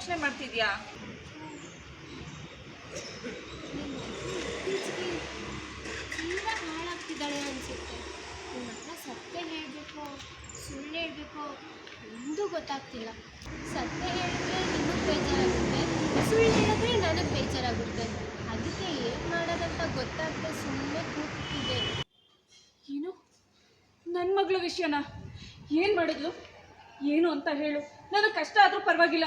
ಯೋಚನೆ ಮಾಡ್ತಿದ್ಯಾ? ಹಾಳಾಗ್ತಿದ್ದಾಳೆ ಅನಿಸುತ್ತೆ. ನಿಮ್ಮ ಹತ್ರ ಸತ್ಯ ಹೇಳಬೇಕು ಸುಳ್ಳು ಹೇಳ್ಬೇಕು ಒಂದೂ ಗೊತ್ತಾಗ್ತಿಲ್ಲ. ಸತ್ಯ ಹೇಳಿದ್ರೆ ನಿಮಗೆ ಬೇಜಾರಾಗುತ್ತೆ ಸುಳ್ಳು ಹೇಳಿದ್ರೆ ನನಗೆ ಬೇಜಾರಾಗುತ್ತೆ. ಅದಕ್ಕೆ ಏನು ಮಾಡೋದಂತ ಗೊತ್ತಾಗದೆ ಸುಮ್ಮನೆ ಕೂತಿದೆ ಏನು? ನನ್ನ ಮಗಳ ವಿಷಯನ? ಏನು ಮಾಡಿದ್ಲು? ಏನು ಅಂತ ಹೇಳು. ನನಗೆ ಕಷ್ಟ ಆದರೂ ಪರವಾಗಿಲ್ಲ.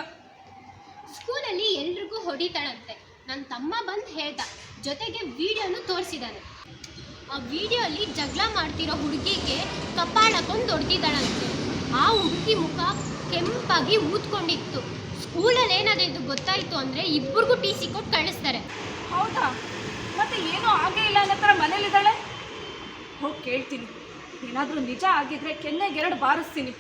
ಸ್ಕೂಲಲ್ಲಿ ಎಲ್ರಿಗೂ ಹೊಡಿತಾಳಂತೆ. ನನ್ನ ತಮ್ಮ ಬಂದು ಹೇಳ್ದ, ಜೊತೆಗೆ ವಿಡಿಯೋನು ತೋರಿಸಿದ್ದಾನೆ ಆ ವಿಡಿಯೋಲಿ ಜಗಳ ಮಾಡ್ತಿರೋ ಹುಡುಗಿಗೆ ಕಪಾಳಕ್ಕೊಂದು ಹೊಡೆದಿದ್ದಾಳಂತೆ. ಆ ಹುಡುಗಿ ಮುಖ ಕೆಂಪಾಗಿ ಊದ್ಕೊಂಡಿತ್ತು. ಸ್ಕೂಲಲ್ಲಿ ಏನಾದ್ರು ಗೊತ್ತಾಯಿತು ಅಂದರೆ ಇಬ್ಬರಿಗೂ ಟಿ ಸಿ ಕೊಟ್ಟು ಕಳಿಸ್ತಾರೆ. ಹೌದಾ? ಮತ್ತೆ ಏನೂ ಆಗೇ ಇಲ್ಲ ಅನ್ನೋ ಥರ ಮನೇಲಿದ್ದಾಳೆ? ಹೋಗಿ ಕೇಳ್ತೀನಿ. ಏನಾದರೂ ನಿಜ ಆಗಿದ್ರೆ ಕೆನ್ನೆಗೆ ಎರಡು ಬಾರಿಸ್ತೀನಿ.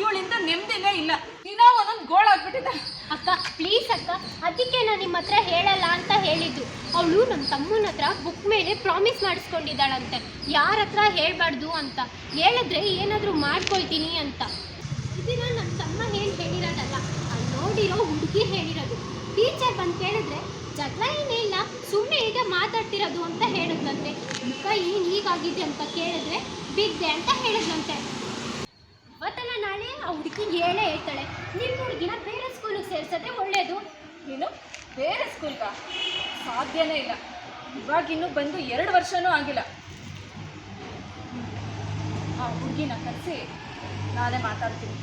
ಇವಳಿಂದ ನೆಮ್ಮದಿನೇ ಇಲ್ಲ. ದಿನ ಒಂದೊಂದು ಗೋಳಾಗ್ಬಿಟ್ಟಿದೆ ಅಕ್ಕ ಪ್ಲೀಸ್ ಅಕ್ಕ, ಅದಕ್ಕೆ ನಾನು ನಿಮ್ಮ ಹತ್ರ ಹೇಳಲ್ಲ ಅಂತ ಹೇಳಿದ್ದು. ಅವಳು ನಮ್ಮ ತಮ್ಮನ ಹತ್ರ ಬುಕ್ ಮೇಲೆ ಪ್ರಾಮಿಸ್ ಮಾಡಿಸ್ಕೊಂಡಿದ್ದಾಳಂತೆ. ಯಾರ ಹತ್ರ ಹೇಳಬಾರ್ದು ಅಂತ. ಹೇಳಿದ್ರೆ ಏನಾದರೂ ಮಾಡ್ಕೊಳ್ತೀನಿ ಅಂತ. ಇದನ್ನ ನಮ್ಮ ತಮ್ಮ ಏನು ಹೇಳಿರೋದಲ್ಲ ಅಲ್ಲಿ ನೋಡಿರೋ ಹುಡುಗಿ ಹೇಳಿರೋದು. ಟೀಚರ್ ಬಂದು ಕೇಳಿದ್ರೆ, ಜಗಳ ಏನೇ ಇಲ್ಲ ಸುಮ್ಮನೆ ಈಗ ಮಾತಾಡ್ತಿರೋದು ಅಂತ ಹೇಳಿದ್ನಂತೆ. ಮುಖ ಏನು ಹೀಗಾಗಿದೆ ಅಂತ ಕೇಳಿದ್ರೆ, ಬಿದ್ದೆ ಅಂತ ಇವತ್ತಲ್ಲ ನಾಳೆ ಆ ಹುಡುಗಿ ಹೇಳೇ ಹೇಳ್ತಾಳೆ ನಿಮ್ಮ ಹುಡುಗಿನ ಬೇರೆ ಸ್ಕೂಲಿಗೆ ಸೇರಿಸೋದೆ ಒಳ್ಳೆಯದು ಏನು ಬೇರೆ ಸ್ಕೂಲ್ಗ ಸಾಧ್ಯನೇ ಇಲ್ಲ. ಇವಾಗಿನ್ನೂ ಬಂದು ಎರಡು ವರ್ಷನೂ ಆಗಿಲ್ಲ. ಆ ಹುಡುಗಿನ ಕರೆಸಿ ನಾನೇ ಮಾತಾಡ್ತೀನಿ.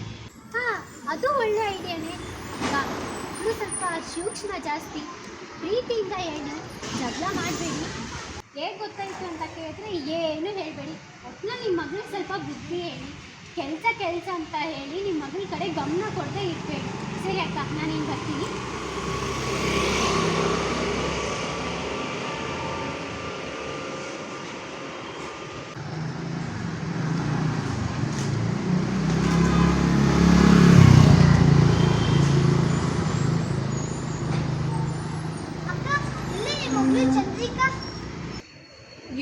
ಹಾಂ, ಅದು ಒಳ್ಳೆ ಐಡಿಯಾನೇ. ಇದು ಸ್ವಲ್ಪ ಸೂಕ್ಷ್ಮ ಜಾಸ್ತಿ. ಪ್ರೀತಿಯಿಂದ ಹೇಳಿ ಜಗಳ ಮಾಡಬೇಡಿ. ಹೇಗೆ ಗೊತ್ತಾಯಿತು ಅಂತ ಕೇಳಿದ್ರೆ ಏನು ಹೇಳಬೇಡಿ. ಒಟ್ಟಿನಲ್ಲಿ ನಿಮ್ಮ ಮಗಳಿಗೆ ಸ್ವಲ್ಪ ಬುದ್ಧಿ ಹೇಳಿ. ಕೆಲಸ ಕೆಲಸ ಅಂತ ಹೇಳಿ ನಿಮ್ಮ ಮಗಳ ಕಡೆ ಗಮನ ಕೊಡದೆ ಇರಬೇಡಿ. ಸರಿ ಅಕ್ಕ, ನಾನು ಹಿಂಗೆ ಬರ್ತೀನಿ.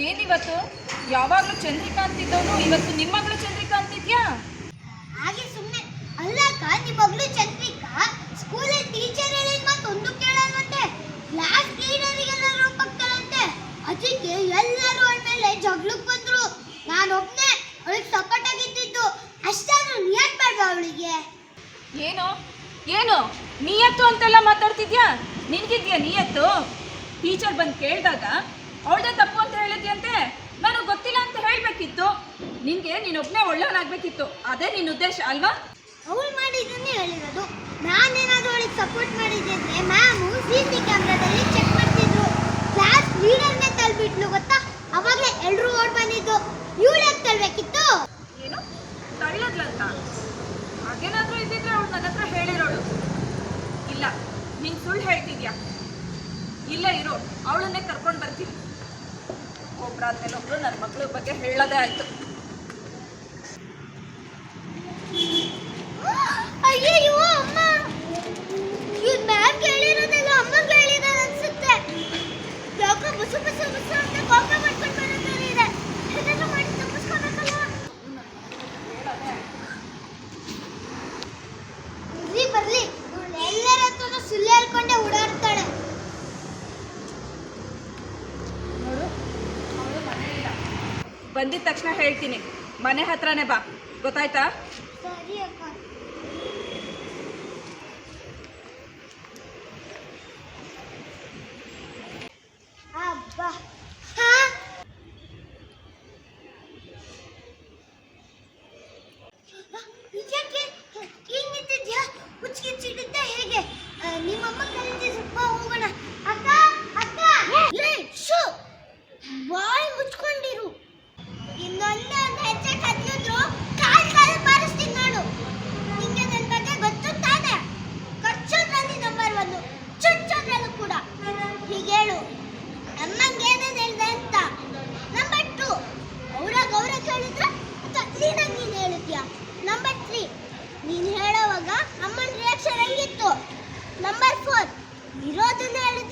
ಏನಿವತ್ತು? ಯಾವಾಗಲೂ ಚಂದ್ರಿಕಾ ಅಂತಿದ್ದವನು, ಇವತ್ತು ನಿಮ್ಮ ಮಗಳು ಚಂದ್ರಿಕಾ ಅಂತಿದ್ಯಾ ಹಾಗೆ ಸುಮ್ಮನೆ ಅಲ್ಲಕ್ಕ ನಿಮ್ಮ ಮಗಳು ಚಂದ್ರಿಕಾ ಸ್ಕೂಲಲ್ಲಿ ಟೀಚರ್ ಹೇಳಿದ ಮಾತು ಒಂದು ಕೇಳಲ್ವಂತೆ ಕ್ಲಾಸ್ ಲೀಡರಿಗೆಲ್ಲ ರೂಪಕ್ತಾಳಂತೆ ಅದಕ್ಕೆ ಎಲ್ಲರೂ ಅವಳ ಮೇಲೆ ಜಗಳಕ್ಕೆ ಬಂದ್ರು ನಾನೊಬ್ನೇ ಅವಳಿಗೆ ಸಪೋರ್ಟಾಗಿದ್ದು ಅಷ್ಟಾದ್ರೂ ನಿಯತ್ ಬೇಡ ಅವಳಿಗೆ? ಏನು? ಏನು? ನಿಯತ್ತು ಅಂತೆಲ್ಲ ಮಾತಾಡ್ತಿದ್ಯಾ? ನಿನ್ಗಿದ್ಯಾ ನಿಯತ್ತು? ಟೀಚರ್ ಬಂದು ಕೇಳಿದಾಗ ಅವಳದೇ ತಪ್ಪು ಅಂತ ಹೇಳಿದ್ಯಂತೆ? ನನಗೆ ಗೊತ್ತಿಲ್ಲ ಅಂತ ಹೇಳಬೇಕಿತ್ತು. ನಿನಗೆ ನೀನೊಬ್ಬನೇ ಒಳ್ಳೆಯವನಾಗಬೇಕಿತ್ತು ಅದೇ ನಿನ್ನ ಉದ್ದೇಶ ಅಲ್ವಾ? ಅವಳು ಮಾಡಿದ್ದನ್ನೇ ಹೇಳಿರೋದು. ನಾನೇನಾದರೂ ಅವಳಿಗೆ ಸಪೋರ್ಟ್ ಮಾಡಿದ್ದೆ ಅಂದರೆ ಮ್ಯಾಮು ಸಿ ಸಿ ಕ್ಯಾಮ್ರಾದಲ್ಲಿ ಚೆಕ್ ಮಾಡ್ತಿದ್ರು. ಕ್ಲಾಸ್ ಲೀಡರ್ನೇ ತಳ್ಬಿಟ್ಲು ಗೊತ್ತಾ? ಎಲ್ಲರೂ ಓಡ್ ಬಂದಿದ್ದು. ಇವಳು ಯಾಕೆ ತಳ್ಬೇಕಿತ್ತು ಏನು? ತಳ್ಳದ್ಲಂತ. ಹಾಗೇನಾದ್ರೂ ಇದ್ದಿದ್ರೆ ಅವಳು ನನ್ನ ಹತ್ರ ಹೇಳಿರೋಳು. ಇಲ್ಲ, ನೀನು ಸುಳ್ಳು ಹೇಳ್ತಿದ್ಯಾ? ಇಲ್ಲ ಇರೋ, ಅವಳನ್ನೇ ಕರ್ಕೊಂಡು ಬರ್ತೀನಿ. ಒಬ್ರಾದ್ಮೇಲೆ ಒಬ್ರು ನನ್ನ ಮಕ್ಳ ಬಗ್ಗೆ ಹೇಳೋದೇ ಆಯ್ತು. ಬಂದಿದ ತಕ್ಷಣ ಹೇಳ್ತೀನಿ. ಮನೆ ಹತ್ರನೇ ಬಾ. ಗೊತ್ತಾಯ್ತಾ? ಬಾ ನೀಟಾಗಿ ನೀನು ಹೇಳ್ತೀಯ ನಂಬರ್ ತ್ರೀ ನೀನು ಹೇಳೋವಾಗ ಅಮ್ಮನ ರಿಯಾಕ್ಷನ್ ಹೆಂಗಿತ್ತು? ನಂಬರ್ ಫೋರ್ ಇರೋದನ್ನ ಹೇಳಿದ